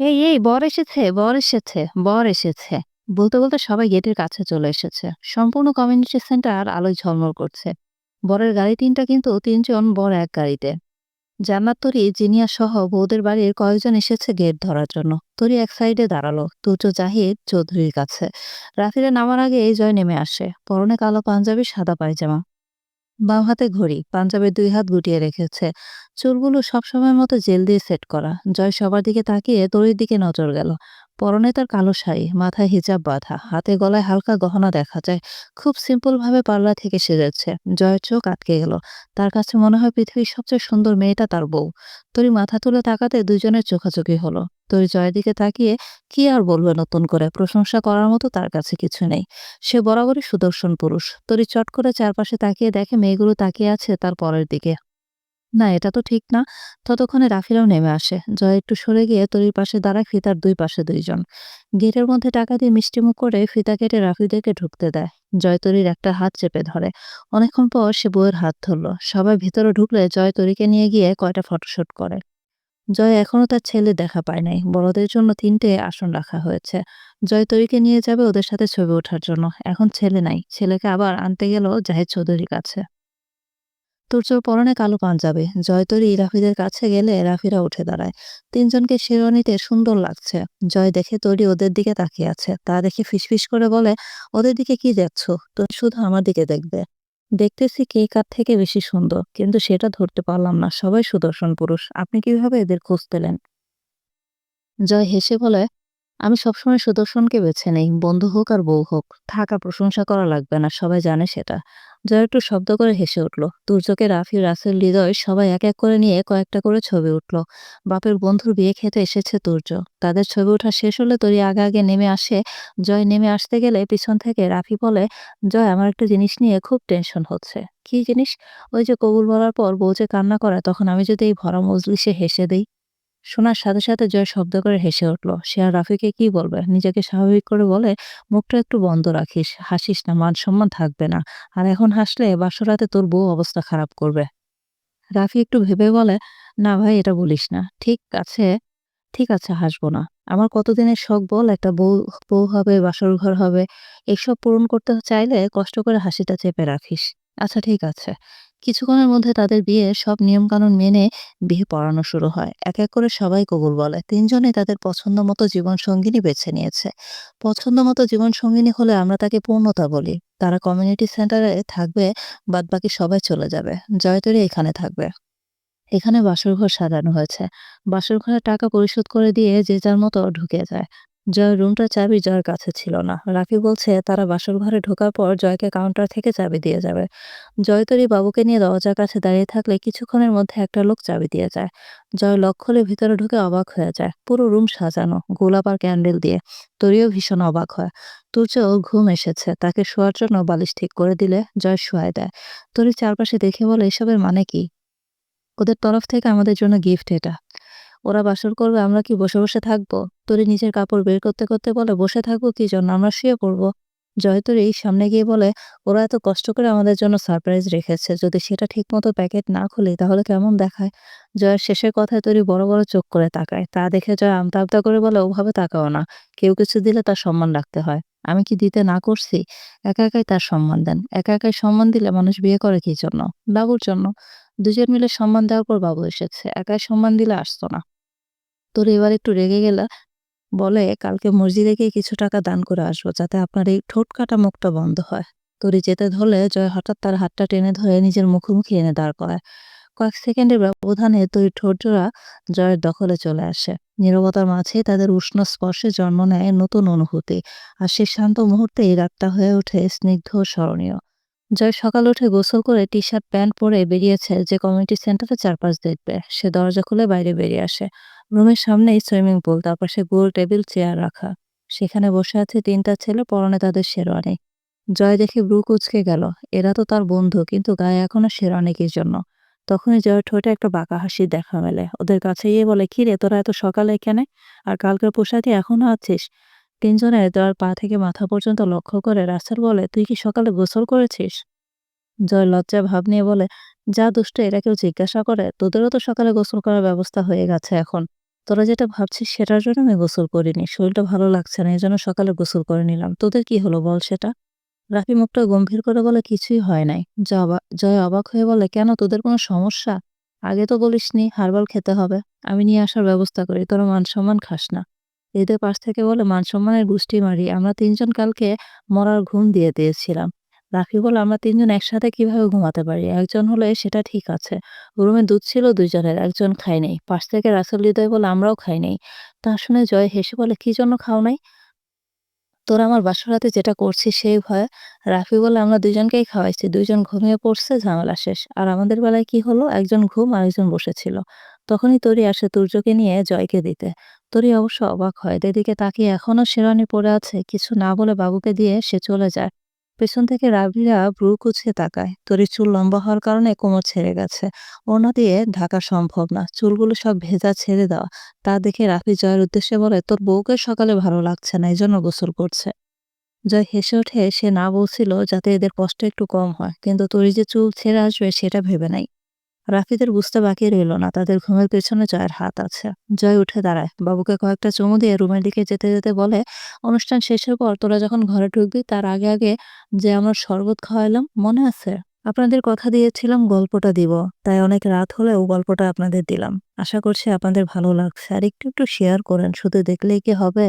এই, এই বর এসেছে, বর এসেছে, বর এসেছে। বলতে, বলতে সবাই গেটের কাছে চলে এসেছে। সম্পূর্ণ কমিউনিটি সেন্টার আলোয় ঝলমল করছে। বরের গাড়ি ৩ টা কিন্তু ৩ জন বর এক গাড়িতে। জান্নাত তরী, জিনিয়া সহ বৌদের বাড়ির কয়েকজন এসেছে গেট ধরার জন্য। তরী এক সাইডে দাঁড়াল, তুর্য জাহিদ চৌধুরীর কাছে। রাফিরা নামার আগে এই জয় নেমে আসে। পরনে কালো পাঞ্জাবি, সাদা পায়জামা। বাম হাতে ঘড়ি, পাঞ্জাবের দুই হাত গুটিয়ে রেখেছে। চুলগুলো সবসময়ের মতো জেল দিয়ে সেট করা। জয় সবার দিকে তাকিয়ে তরির দিকে নজর গেল। পরনে তার কালো শাড়ি, মাথায় হিজাব বাঁধা, হাতে গলায় হালকা গহনা দেখা যায়। খুব সিম্পল ভাবে পার্লার থেকে সেজেছে। জয়ের চোখ আটকে গেল। তার কাছে মনে হয় পৃথিবীর সবচেয়ে সুন্দর মেয়েটা তার বউ। তরি মাথা তুলে তাকাতে দুজনের চোখাচোখি হলো। তরি জয়ের দিকে তাকিয়ে কি আর বলবে নতুন করে প্রশংসা করার মতো তার কাছে কিছু নেই সে বরাবরই সুদর্শন পুরুষ তরি চট করে চারপাশে তাকিয়ে দেখে মেয়েগুলো তাকিয়ে আছে তার পরের দিকে না, এটা তো ঠিক না। ততক্ষণে রাফিরাও নেমে আসে। জয় একটু সরে গিয়ে তরির পাশে দাঁড়ায়, ফিতার দুই পাশে দুইজন। গেটের মধ্যে টাকা দিয়ে মিষ্টিমুখ করে ফিতা কেটে রাফিদেরকে ঢুকতে দেয়। জয় তরির একটা হাত চেপে ধরে। অনেকক্ষণ পর সে বউয়ের হাত ধরলো। সবাই ভিতরে ঢুকলে জয় তরিকে নিয়ে গিয়ে কয়টা ফটোশুট করে। জয় এখনও তার ছেলে দেখা পায় নাই। বড়দের জন্য তিনটে আসন রাখা হয়েছে। জয় তরিকে নিয়ে যাবে ওদের সাথে ছবি ওঠার জন্য। এখন ছেলে নাই। ছেলেকে আবার আনতে গেল জাহেদ চৌধুরীর কাছে। তুর্যর পরনে কালো পাঞ্জাবি। জয়তরি রাফিদের কাছে গেলে রাফিরা উঠে দাঁড়ায়। তিনজনকে শেরওয়ানিতে সুন্দর লাগছে। জয় দেখে তরি ওদের দিকে তাকিয়ে আছে। তা দেখে ফিসফিস করে বলে, ওদের দিকে কি দেখছ? তুমি শুধু আমার দিকে দেখবে। দেখতেছি কে কার থেকে বেশি সুন্দর, কিন্তু সেটা ধরতে পারলাম না। সবাই সুদর্শন পুরুষ। আপনি কীভাবে এদের খোঁজ পেলেন? জয় হেসে বলে আমি সবসময় সুদর্শনকে বেছে নেই, বন্ধু হোক আর বউ হোক। থাকা প্রশংসা করা লাগবে না, সবাই জানে সেটা। জয় একটু শব্দ করে হেসে উঠল। তুর্যকে রাফি, রাসেল, হৃদয় সবাই এক এক করে নিয়ে কয়েকটা করে ছবি উঠল। বাপের বন্ধুর বিয়ে খেতে এসেছে তুর্য তাদের ছবি ওঠা শেষ হলে তরি আগে আগে নেমে আসে। জয় নেমে আসতে গেলে পিছন থেকে রাফি বলে, জয়, আমার একটা জিনিস নিয়ে খুব টেনশন হচ্ছে। কি জিনিস? ওই যে কবুল বলার পর বউ যে কান্না করে, তখন আমি যদি এই ভরা মজলিসে হেসে দিই। শোনার সাথে সাথে জয় শব্দ করে হেসে উঠল, সে আর রাফিকে কি বলবে? নিজেকে স্বাভাবিক করে বলে মুখটা একটু বন্ধ রাখিস, হাসিস না, মান সম্মান থাকবে না। আর এখন হাসলে বাসরাতে তোর বউ অবস্থা খারাপ করবে। রাফি একটু ভেবে বলে, না ভাই, এটা বলিস না। ঠিক আছে ঠিক আছে, হাসবো না। আমার কতদিনের শখ বল, একটা বউ বউ হবে, বাসর ঘর হবে। এসব পূরণ করতে চাইলে কষ্ট করে হাসিটা চেপে রাখিস। আচ্ছা ঠিক আছে। কিছুক্ষণের মধ্যে তাদের বিয়ে সব নিয়মকানুন মেনে বিয়ে পড়ানো শুরু হয়। এক এক করে সবাই কবুল বলে। তিনজনে তাদের পছন্দ মতো জীবন সঙ্গিনী বেছে নিয়েছে। পছন্দ মতো জীবন সঙ্গিনী হলে আমরা তাকে পূর্ণতা বলি। তারা কমিউনিটি সেন্টারে থাকবে বাদ বাকি সবাই চলে যাবে। জয়তরী এখানে থাকবে। এখানে বাসর ঘর সাজানো হয়েছে। বাসর ঘরের টাকা পরিশোধ করে দিয়ে যে যার মতো ঢুকে যায়। জয় রুমটার চাবি জয়ের কাছে ছিল না। রাফি বলছে, তারা বাসর ঘরে ঢোকার পর জয়কে কাউন্টার থেকে চাবি দিয়ে যাবে। জয় তরি বাবুকে নিয়ে দরজার কাছে দাঁড়িয়ে থাকলে কিছুক্ষণের মধ্যে একটা লোক চাবি দিয়ে যায়। জয় লক খুলে ভিতরে ঢুকে অবাক হয়ে যায়। পুরো রুম সাজানো, গোলাপ আর ক্যান্ডেল দিয়ে। তরিও ভীষণ অবাক হয়। তুর্য ঘুম এসেছে। তাকে শোয়ার জন্য বালিশ ঠিক করে দিলে জয় শোয়ায় দেয়। তরি চারপাশে দেখে বলে, এসবের মানে কি? ওদের তরফ থেকে আমাদের জন্য গিফট এটা। ওরা বাসর করবে, আমরা কি বসে বসে থাকব? তরি নিজের কাপড় বের করতে করতে বলে, বসে থাকব কি জন্য? আমরা শুয়ে পড়ব। জয় এই সামনে গিয়ে বলে, ওরা এত কষ্ট করে আমাদের জন্য সারপ্রাইজ রেখেছে। যদি সেটা ঠিক মতো প্যাকেট না খুলি, তাহলে কেমন দেখায়? জয়ের শেষের কথায় তরি বড় বড় চোখ করে তাকায়। তা দেখে জয় আমতা আমতা করে বলে, ওভাবে তাকাও না। কেউ কিছু দিলে তার সম্মান রাখতে হয়। আমি কি দিতে না করছি? একা একাই তার সম্মান দেন। একা একাই সম্মান দিলে মানুষ বিয়ে করে কি জন্য? বাবুর জন্য। দুজন মিলে সম্মান দেওয়ার পর বাবু এসেছে। একাই সম্মান দিলে আসতো না। তোর এবার একটু রেগে গেলা বলে, কালকে মসজিদে গিয়ে কিছু টাকা দান করে আসব, যাতে আপনার এই ঠোঁট কাটা মুখটা বন্ধ হয়। তোরে যেতে ধরলে জয় হঠাৎ তার হাতটা টেনে ধরে নিজের মুখোমুখি এনে দাঁড় করায়। কয়েক সেকেন্ডের ব্যবধানে তৈরি ঠোঁটজোড়া জয়ের দখলে চলে আসে। নিরবতার মাঝে তাদের উষ্ণ স্পর্শে জন্ম নেয় নতুন অনুভূতি, আর সে শান্ত মুহূর্তে এই রাতটা হয়ে ওঠে স্নিগ্ধ স্মরণীয়। জয় সকাল উঠে গোসল করে টি শার্ট প্যান্ট পরে বেরিয়েছে যে কমিউনিটি সেন্টারে চারপাশ দেখবে। সে দরজা খুলে বাইরে বেরিয়ে আসে। রুমের সামনেই সুইমিং পুল তার পাশে গোল টেবিল, চেয়ার রাখা। সেখানে বসে আছে তিনটা ছেলে, পরনে তাদের শেরওয়ানি। জয় দেখে ব্রু কুচকে গেল। এরা তো তার বন্ধু, কিন্তু গায়ে এখনও শেরওয়ানি কি জন্য? তখনই জয়ের ঠোঁটে একটা বাঁকা হাসি দেখা মেলে। ওদের কাছে গিয়ে বলে, কি রে, তোরা এত সকালে এখানে? আর কালকের পোশাকে এখনও আছিস? তিনজনের জয়ের পা থেকে মাথা পর্যন্ত লক্ষ্য করে রাসেল বলে, তুই কি সকালে গোসল করেছিস? জয় লজ্জা ভাব নিয়ে বলে, যা দুষ্ট, এরা কেউ জিজ্ঞাসা করে? তোদেরও তো সকালে গোসল করার ব্যবস্থা হয়ে গেছে এখন। তোরা যেটা ভাবছিস সেটার জন্য আমি গোসল করিনি। শরীরটা ভালো লাগছে না এই জন্য সকালে গোসল করে নিলাম। তোদের কি হলো বল সেটা? রাফি মুখটা গম্ভীর করে বলে, কিছুই হয় নাই। জয় অবা- জয় অবাক হয়ে বলে, কেন, তোদের কোনো সমস্যা? আগে তো বলিসনি, হারবাল খেতে হবে। আমি নিয়ে আসার ব্যবস্থা করি, তোরা মান সম্মান খাস না। এদের পাশ থেকে বলে, মান সম্মানের গুষ্টি মারি। আমরা তিনজন কালকে মরার ঘুম দিয়ে দিয়েছিলাম। বলে আমরা তিনজন একসাথে কীভাবে ঘুমাতে পারি? একজন হলে সেটা ঠিক আছে। রুমে দুধ ছিল দুইজনের, একজন খাই নাই। পাশ থেকে রাসেল হৃদয় বলে আমরাও খাই নাই। তা শুনে জয় হেসে বলে, কি জন্য খাও নাই? তোরা আমার বাসর রাতে যেটা করছিস সেই ভয়ে রাফি বলে আমরা দুইজনকেই খাওয়াইছি। দুইজন ঘুমিয়ে পড়ছে, ঝামেলা শেষ। আর আমাদের বেলায় কি হলো? একজন ঘুম আর একজন বসেছিল। তখনই তরি আসে তুর্যকে নিয়ে জয়কে দিতে। তরি অবশ্য অবাক হয়। এদিকে তাকিয়ে এখনও শেরানি পড়ে আছে। কিছু না বলে বাবুকে দিয়ে সে চলে যায়। পেছন থেকে রাবিয়া ভ্রু কুচকে তাকায়। তোর চুল লম্বা হওয়ার কারণে কোমর ছেড়ে গেছে। ওনা দিয়ে ঢাকা সম্ভব না। চুলগুলো সব ভেজা ছেড়ে দেওয়া। তা দেখে রাফি জয়ের উদ্দেশ্যে বলে, তোর বউকে সকালে ভালো লাগছে না এই জন্য গোসল করছে। জয় হেসে ওঠে, সে না বলছিল যাতে এদের কষ্ট একটু কম হয়। কিন্তু তরি যে চুল ছেড়ে আসবে, সেটা ভেবে নাই। রাফিদের বুঝতে বাকি রইল না। তাদের ঘুমের পেছনে জয়ের হাত আছে। জয় উঠে দাঁড়ায়। বাবুকে কয়েকটা চুমু দিয়ে রুমের দিকে যেতে যেতে বলে, অনুষ্ঠান শেষের পর তোরা যখন ঘরে ঢুকবি, তার আগে আগে যে আমরা শরবত খাওয়াইলাম, মনে আছে? আপনাদের কথা দিয়েছিলাম, গল্পটা দিব। তাই অনেক রাত হলেও গল্পটা আপনাদের দিলাম। আশা করছি আপনাদের ভালো লাগছে। আর একটু একটু শেয়ার করেন। শুধু দেখলেই কি হবে?